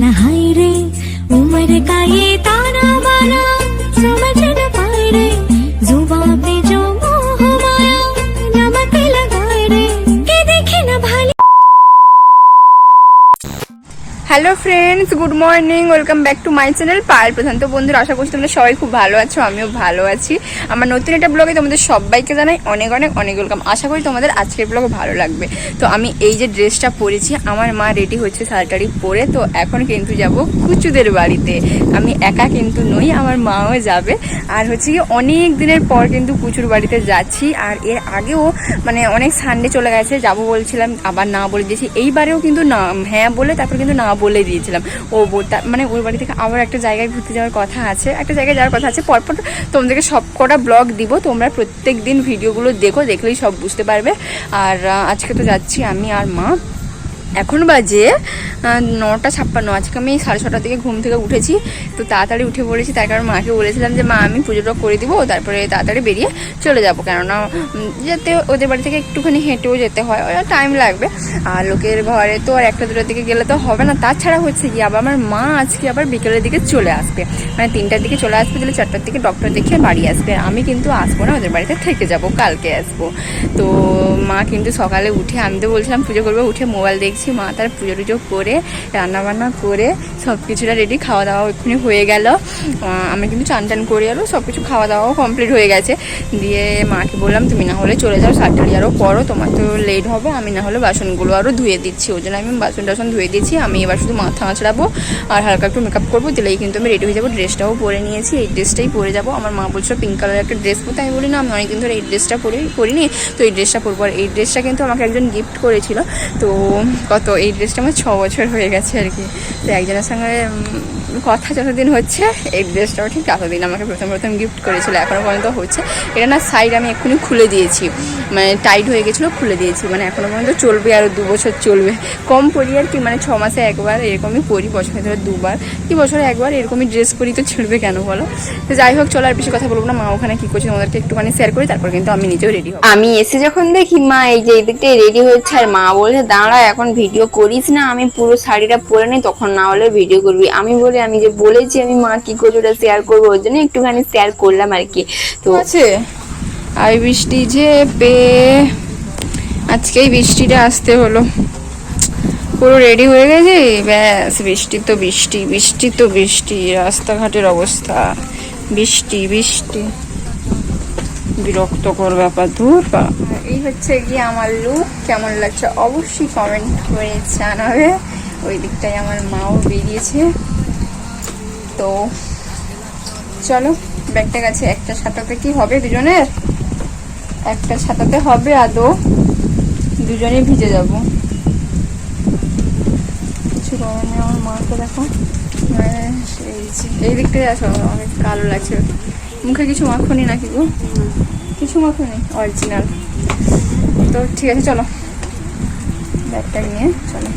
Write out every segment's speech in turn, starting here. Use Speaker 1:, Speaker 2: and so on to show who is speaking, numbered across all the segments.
Speaker 1: না হাই রে উমর
Speaker 2: গায়ে friends good morning welcome back to my channel Payel Pradhan. তো বন্ধুরা, আশা করছি তোমরা সবাই খুব ভালো আছো, আমিও ভালো আছি। আমার নতুন একটা ব্লগে তোমাদের সবাইকে জানাই অনেক অনেক অনেক ওয়েলকাম আশা করি তোমাদের আজকের ব্লগ ভালো লাগবে। তো আমি এই যে ড্রেসটা পরেছি, আমার মা রেডি হচ্ছে শাড়িটারি পরে, তো এখন কিন্তু যাব কুচুদের বাড়িতে। আমি একা কিন্তু নই, আমার মাও যাবে। আর হচ্ছে কি, অনেক দিনের পর কিন্তু কুচুর বাড়িতে যাচ্ছি। আর এর আগেও মানে অনেক সানডে চলে গেছে, যাব বলছিলাম, আবার না বলে দিয়েছি। এইবারেও কিন্তু না হ্যাঁ বলে, তারপর কিন্তু না বলে দিয়েছিলাম ও মানে ওর বাড়ি থেকে আবার একটা জায়গায় ঘুরতে যাওয়ার কথা আছে, একটা জায়গায় যাওয়ার কথা আছে। পরপর তোমাদেরকে সব কটা ব্লগ দিব, তোমরা প্রত্যেক দিন ভিডিওগুলো দেখো, দেখলেই সব বুঝতে পারবে। আর আজকে তো যাচ্ছি আমি আর মা। এখন বাজে নটা ছাপ্পান্ন। আজকে আমি সাড়ে ছটার দিকে ঘুম থেকে উঠেছি, তো তাড়াতাড়ি উঠে পড়েছি। তার কারণ মাকে বলেছিলাম যে, মা, আমি পুজোটা করে দিব, তারপরে তাড়াতাড়ি বেরিয়ে চলে যাব। কেননা যেতে, ওদের বাড়ি থেকে একটুখানি হেঁটেও যেতে হয়, ওরা টাইম লাগবে। আর লোকের ঘরে তো আর একটা দুটোর দিকে গেলে তো হবে না। তাছাড়া হচ্ছে কি আবার আমার মা আজকে আবার বিকেলের দিকে চলে আসবে। মানে তিনটার দিকে চলে আসবে তাহলে চারটার দিকে ডক্টর দেখিয়ে বাড়ি আসবে। আমি কিন্তু আসব না, ওদের বাড়িতে থেকে যাব, কালকে আসব। তো মা কিন্তু সকালে উঠে, আমি তো বলছিলাম পুজো করব, উঠে মোবাইল দেখছি। মা তার পুজো টুজো করে রান্না বান্না করে সব কিছুটা রেডি খাওয়া দাওয়া এক্ষুনি হয়ে গেল। আমি কিন্তু চান টান করে এলো সব কিছু খাওয়া দাওয়াও কমপ্লিট হয়ে গেছে। দিয়ে মাকে বললাম, তুমি না হলে চলে যাও সারটারি আরও করো তোমার তো লেট হবে, আমি না হলে বাসনগুলো আরও ধুয়ে দিচ্ছি। ওই জন্য আমি বাসন টাসন ধুয়ে দিচ্ছি আমি এবার শুধু মাথা আঁচড়াবো আর হালকা একটু মেকআপ করব, দিলেই কিন্তু আমি রেডি হয়ে যাব ড্রেসটাও পরে নিয়েছি, এই ড্রেসটাই পরে যাব। আমার মা বলছিল পিঙ্ক কালারের একটা ড্রেস পরতে। আমি বলি, না, আমি অনেকদিন ধরে এই ড্রেসটা পরে, পরিনি। তো এই ড্রেসটা পরবো। আর এই ড্রেসটা কিন্তু আমাকে একজন গিফট করেছিল। তো কত এই ড্রেসটা আমার ছ বছর হয়ে গেছে আর কি। তো একজনের সঙ্গে কথা যতদিন হচ্ছে, এই ড্রেসটাও ঠিক ততদিন আমাকে প্রথম প্রথম গিফট করেছিল এখনও পর্যন্ত হচ্ছে। এটা না সাইড আমি এক্ষুনি খুলে দিয়েছি। মানে টাইট হয়ে গেছিল, খুলে দিয়েছি। মানে এখনও পর্যন্ত চলবে আরও দু বছর চলবে। কম পরি আর কি মানে ছ মাসে একবার এরকমই পরি বছরে ধরে দুবার। কি বছরে একবার এরকমই ড্রেস পরি তো ছিড়বে কেন বলো? তো যাই হোক, চলো আর বেশি কথা বলব না, মা ওখানে কী করছে তোমাদেরকে একটুখানি শেয়ার করি, তারপর কিন্তু আমি নিজেও রেডি হব।
Speaker 3: আমি এসে যখন দেখি, মা, এই যে এই দিকটাই রেডি হচ্ছে, আর মা বলছে, দাঁড়া, এখন ভিডিও করিস না, আমি পুরো শাড়িটা পরে নিই, তখন না হলে ভিডিও করবি। আমি বলি আমি যে বলেছি আমি মা কি করছি ওটা শেয়ার করব ওর জন্য একটুখানি শেয়ার করলাম আর কি। তো
Speaker 2: আছে। আর বৃষ্টি যে পে আজকেই বৃষ্টিটা আসতে হলো। পুরো রেডি হয়ে গেছে? ব্যাস বৃষ্টি তো বৃষ্টি বৃষ্টি তো বৃষ্টি রাস্তাঘাটের অবস্থা। বৃষ্টি বৃষ্টি। বিরক্তকর ব্যাপার দূর বা- এই হচ্ছে গিয়ে আমার লুক কেমন লাগছে? অবশ্যই কমেন্ট করে জানাবে। ওই দিকটায় আমার মাও বেরিয়েছে। তো চলো, ব্যাগটা গেছে, একটা ছাতাতে কি হবে দুজনের? একটা ছাতাতে হবে আদৌ। দুজনে ভিজে যাব। কিছু করার আমার মাকে দেখো। এই দিকটায় আসো অনেক কালো লাগছে। মুখে কিছু মাখনি নাকি গো? কিছু মাখনি অরিজিনাল তো ঠিক আছে, চলো। ব্যাগটা নিয়ে চলো।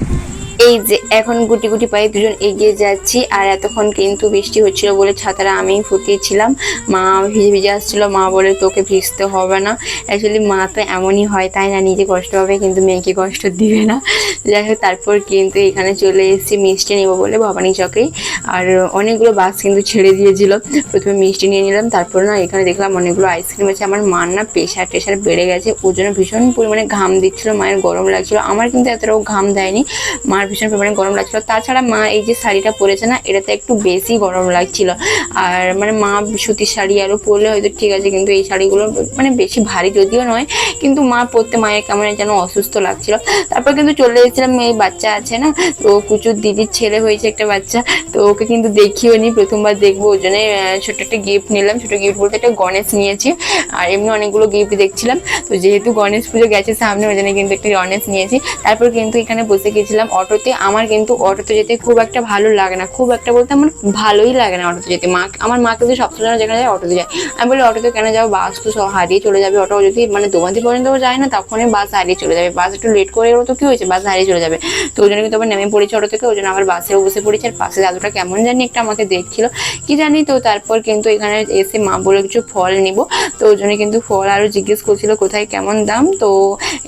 Speaker 3: এই যে এখন গুটি গুটি পায়ে দুজন এগিয়ে যাচ্ছি, আর এতক্ষণ কিন্তু বৃষ্টি হচ্ছিল বলে ছাতাটা আমি ফুটিয়েছিলাম। মা ভিজে ভিজে আসছিল, মা বলে তোকে ভিজতে হবে না। অ্যাকচুয়ালি মা তো এমনই হয়, তাই না? নিজে কষ্ট হবে কিন্তু মেয়েকে কষ্ট দিবে না। যাই হোক, তারপর কিন্তু এখানে চলে এসেছি মিষ্টি নেব বলে ভবানী চকেই আর অনেকগুলো বাস কিন্তু ছেড়ে দিয়েছিল। প্রথমে মিষ্টি নিয়ে নিলাম, তারপর না এখানে দেখলাম অনেকগুলো আইসক্রিম আছে। আমার মার না প্রেশার টেশার বেড়ে গেছে, ওর জন্য ভীষণ পরিমাণে ঘাম দিচ্ছিল, মায়ের গরম লাগছিল। আমার কিন্তু এতটাও ঘাম দেয়নি, মার ভীষণ পরিমাণে গরম লাগছিল। তাছাড়া মা এই যে শাড়িটা পরেছে না, এটাতে একটু বেশি গরম লাগছিল। আর মানে মা সুতির শাড়ি আরও পরলে হয়তো ঠিক আছে, কিন্তু এই শাড়িগুলো মানে বেশি ভারী যদিও নয়, কিন্তু মা পরতে মায়ের কেমন যেন অসুস্থ লাগছিল। তারপর কিন্তু চলে এসেছিলাম এই বাচ্চা আছে না? তো কুচুর দিদির ছেলে হয়েছে একটা বাচ্চা, তো ওকে কিন্তু দেখিও নি, প্রথমবার দেখব। ওই জন্য ছোট একটা গিফট নিলাম। ছোট গিফট বলতে একটা গণেশ নিয়েছি, আর এমনি অনেকগুলো গিফট দেখছিলাম। তো যেহেতু গণেশ পুজো গেছে সামনে, ওই জন্য কিন্তু একটা গণেশ নিয়েছি। তারপর কিন্তু এখানে বসে গেছিলাম অটোতে। আমার কিন্তু অটোতে যেতে খুব একটা ভালো লাগে না। খুব একটা বলতে আমার ভালোই লাগে না অটোতে যেতে। মা, আমার মা কিন্তু সবসময় যেখানে যায় অটোতে যায়। আমি বলি, অটোতে কেন যাব? বাস তো সব হারিয়ে চলে যাবে। অটো যদি মানে দোমাদি পর্যন্ত যায় না, তখনই বাস হারিয়ে চলে যাবে। বাস একটু লেট করে তো কি হয়েছে? বাস হারিয়ে চলে যাবে। তো ওই জন্য কিন্তু আবার নেমে পড়েছি অটো থেকে, ওই জন্য আবার বাসেও বসে পড়েছি। আর পাশে দাদুটা কেমন জানি একটা আমাকে দেখছিল। কি জানি তো, তারপর কিন্তু এখানে এসে মা বলে কিছু ফল নিব। তো ওই জন্য কিন্তু ফল আরও জিজ্ঞেস করছিল, কোথায় কেমন দাম? তো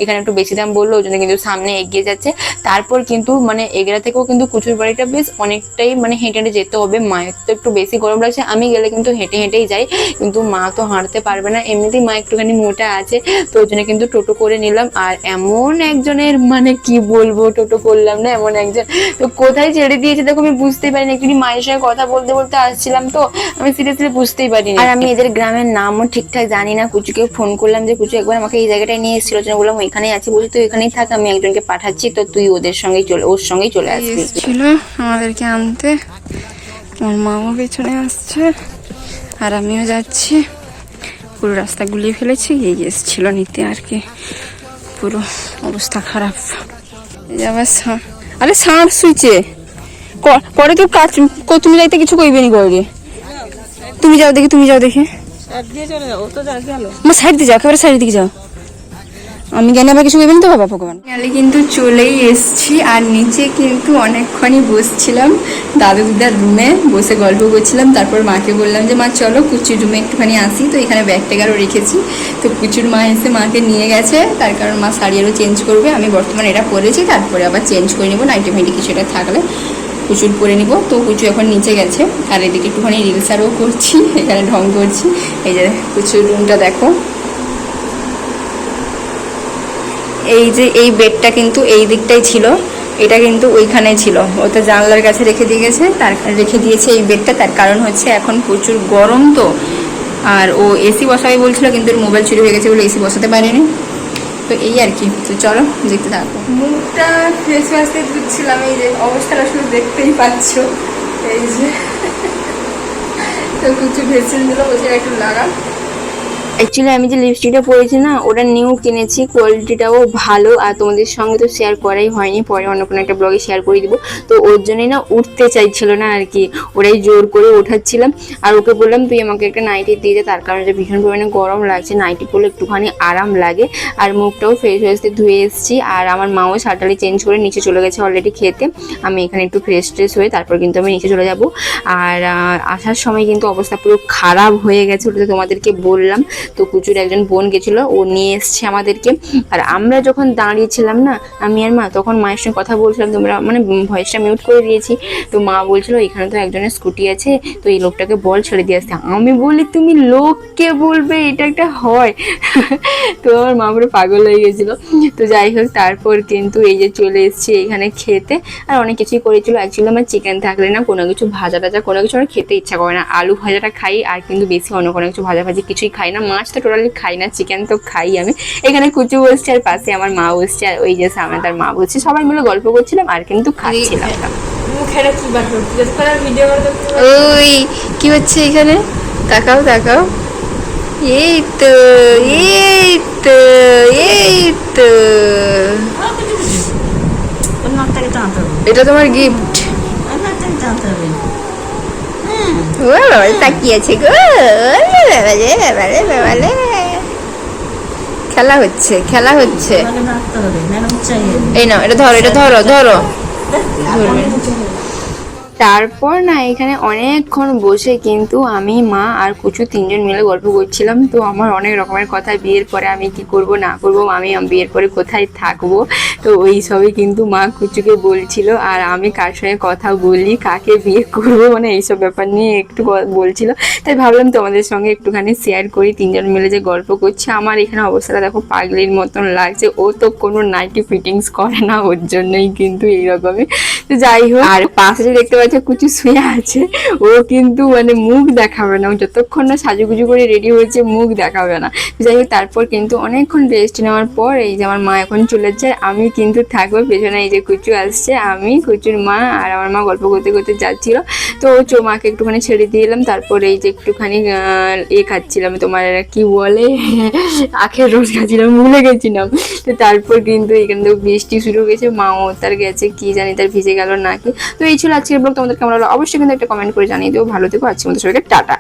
Speaker 3: এখানে একটু বেশি দাম বলল, ওই জন্য কিন্তু সামনে এগিয়ে যাচ্ছে। তারপর কিন্তু মানে এগরা থেকেও কিন্তু কুচুর বাড়িটা বেশ অনেকটাই মানে হেঁটে হেঁটে যেতে হবে। মায়ের তো একটু বেশি গরম লাগছে, আমি গেলে কিন্তু হেঁটে হেঁটেই যাই। কিন্তু মা তো হাঁটতে পারবে না, এমনিতেই মা একটুখানি মোটা আছে। তো ওই জন্য কিন্তু টোটো করে নিলাম। আর এমন একজনের মানে কি বলব টোটো করলাম না এমন একজন। তো কোথায় ছেড়ে দিয়েছে দেখো আমি বুঝতেই পারিনি। একটুখানি মায়ের সঙ্গে কথা বলতে বলতে আসছিলাম তো আমি সিরিয়াসলি বুঝতেই পারিনি। আর আমি এদের গ্রামের নামও ঠিকঠাক জানি না। কুচুকে ফোন করলাম যে কুচু একবার আমাকে এই জায়গাটায় নিয়ে এসেছিল জন্য বললাম ওইখানেই আছি। বলছি তুই এখানেই থাক আমি একজনকে পাঠাচ্ছি। তো তুই ওদের সঙ্গেই চলে ওর সঙ্গেই চলে আসবি।
Speaker 2: এসেছিল আমাদেরকে আনতে। আমার মাও পেছনে আসছে। আর আমিও যাচ্ছি। পুরো রাস্তা গুলিয়ে ফেলেছি। এই এসেছিল নিতে আর কি। পুরো অবস্থা খারাপ। সা- আরে সার শুইছে। পরে তো কাজ তুমি যাইতে কিছু কইবে নি করে তুমি যাও দেখি তুমি যাও দেখে। আমার সাইড দিয়ে যাও একেবারে সাইড দিকে যাও। আমি জ্ঞানে আবার কিছু কইবেন তো বাবা ভগবান। ফাইনালি কিন্তু চলেই এসছি আর নিচে কিন্তু অনেকক্ষণই বসছিলাম। দাদু দিদার রুমে বসে গল্প করছিলাম, তারপর মাকে বললাম যে, মা, চলো কুচুর রুমে একটুখানি আসি। তো এখানে ব্যাগ ট্যাগারও রেখেছি। তো কুচুর মা এসে মাকে নিয়ে গেছে, তার কারণ মা শাড়ি আরও চেঞ্জ করবে। আমি বর্তমানে এটা পরেছি, তারপরে আবার চেঞ্জ করে নেব, নাইটি ফাইটি কিছু এটা থাকলে কুচুর পরে নিব। তো কুচু এখন নিচে গেছে, আর এদিকে একটুখানি রিলস আরও করছি, এখানে ঢং করছি। এই যে কুচুর রুমটা দেখো। এই যে এই বেডটা কিন্তু এই দিকটাই ছিল, এটা কিন্তু ওইখানে ছিল। ওটা জানলার কাছে রেখে দিয়ে গেছে, তার রেখে দিয়েছে এই বেডটা। তার কারণ হচ্ছে এখন প্রচুর গরম তো। আর ও এসি বসাবে বলছিল, কিন্তু ওর মোবাইল চুরি হয়ে গেছে বলে এসি বসাতে পারেনি। তো এই আর কি। তো চলো, দেখতে থাকো। মুখটা ফেস ওয়াশ দিয়ে ধুচ্ছিলাম, এই যে অবস্থাটা শুধু দেখতেই পাচ্ছ। এই যে। তো কিছু ভেসেল দিল, বলছে একটু লাগা
Speaker 3: অ্যাকচুয়ালি আমি যে লিপস্টিকটা পরেছি না, ওটা নিউ কিনেছি কোয়ালিটিটাও ভালো, আর তোমাদের সঙ্গে তো শেয়ার করাই হয়নি, পরে অন্য কোনো একটা ব্লগে শেয়ার করে দিব। তো ওর জন্যই না উঠতে চাইছিল না আর কি, ওরাই জোর করে ওঠাচ্ছিলাম। আর ওকে বললাম, তুই আমাকে একটা নাইটি দিয়ে দে, তার কারণে যে ভীষণ পরিমাণে গরম লাগছে নাইটি পরলে একটুখানি আরাম লাগে। আর মুখটাও ফ্রেশ ফ্রেশ দিয়ে ধুয়ে এসেছি, আর আমার মাও শার্টালি চেঞ্জ করে নিচে চলে গেছে অলরেডি খেতে। আমি এখানে একটু ফ্রেশ ট্রেশ হয়ে তারপর কিন্তু আমি নিচে চলে যাব। আর আসার সময় কিন্তু অবস্থা পুরো খারাপ হয়ে গেছে ওটা তোমাদেরকে বললাম। তো কুচুর একজন বোন গেছিল, ও নিয়ে এসছে আমাদেরকে। আর আমরা যখন দাঁড়িয়েছিলাম না, আমি আর মা, তখন মায়ের সঙ্গে কথা বলছিলাম, তোমরা মানে ভয়েসটা মিউট করে দিয়েছি। তো মা বলছিল, এখানে তো একজনের স্কুটি আছে, তো এই লোকটাকে বল ছেড়ে দিয়ে আসতে। আমি বলি, তুমি লোককে বলবে, এটা একটা হয়। তো আমার মা পুরো পাগল হয়ে গেছিল। তো যাই হোক, তারপর কিন্তু এই যে চলে এসেছি এখানে খেতে। আর অনেক কিছুই করেছিল অ্যাকচুয়ালি আমার চিকেন থাকলে না কোনো কিছু ভাজা টাজা কোনো কিছু আমার খেতে ইচ্ছা করে না। আলু ভাজাটা খাই, আর কিন্তু বেশি অন্য কোনো কিছু ভাজা ভাজি কিছুই খাই না। মাছ তো টোটালি খাই না চিকেন তো খাই আমি। এখানে কুচু বসছে আর পাশে আমার মা বসছে আর ওই যে সামনে তার মা বসছে। সবাই মিলে গল্প করছিলাম আর কিন্তু খাচ্ছিলাম না।
Speaker 2: ওই কি হচ্ছে এখানে? তাকাও তাকাও। এই তো এই তো এই তো। এটা তোমার গিফট ও বাবা তাকিয়েছে গো। খেলা হচ্ছে খেলা হচ্ছে। এই নাও এটা ধরো এটা ধরো ধরো। ধরবে।
Speaker 3: তারপর না এখানে অনেকক্ষণ বসে কিন্তু আমি, মা আর কুচু তিনজন মিলে গল্প করছিলাম। তো আমার অনেক রকমের কথা, বিয়ের পরে আমি কি করব, না করব, আমি বিয়ের পরে কোথায় থাকব? তো ওই সবই কিন্তু মা কুচুকে বলছিল আর আমি কার সঙ্গে কথা বলি, কাকে বিয়ে করব মানে এইসব ব্যাপার নিয়ে একটু বলছিল। তাই ভাবলাম তোমাদের সঙ্গে একটুখানি শেয়ার করি, তিনজন মিলে যে গল্প করছি। আমার এখানে অবস্থাটা দেখো পাগলির মতন লাগছে। ও তো কোনো নাইটি ফিটিংস করে না ওর জন্যই কিন্তু এইরকমই। তো যাই হোক, আর পাশে দেখতে পাচ্ছ কুচু শুয়ে আছে, ও কিন্তু মানে মুখ দেখাবে না। যতক্ষণ না সাজুগুজু করে রেডি হয়েছে, মুখ দেখাবে না। যাই হোক, তারপর কিন্তু অনেকক্ষণ রেস্ট নেওয়ার পর এই যে আমার মা এখন চলে যাচ্ছে আমি কিন্তু থাকব পেছনে এই যে কুচু আসছে, আমি, কুচুর মা আর আমার মা গল্প করতে করতে যাচ্ছিল। তো চো, মাকে একটুখানি ছেড়ে দিয়ে এলাম, তারপর এই যে একটুখানি এ খাচ্ছিলাম। তোমার কি বলে? আখের রস খাচ্ছিলাম, ভুলে গেছিলাম। তো তারপর কিন্তু এখান থেকে বৃষ্টি শুরু হয়ে গেছে মাও তার গেছে, কি জানি তার ভিজে গেল নাকি। তো এই ছিল আজকের ব্লগ। তোমাদের কেমন হলো অবশ্যই কিন্তু একটা কমেন্ট করে জানিয়ে দিও। ভালো থেকো আজকে মতো সবাইকে টাটা।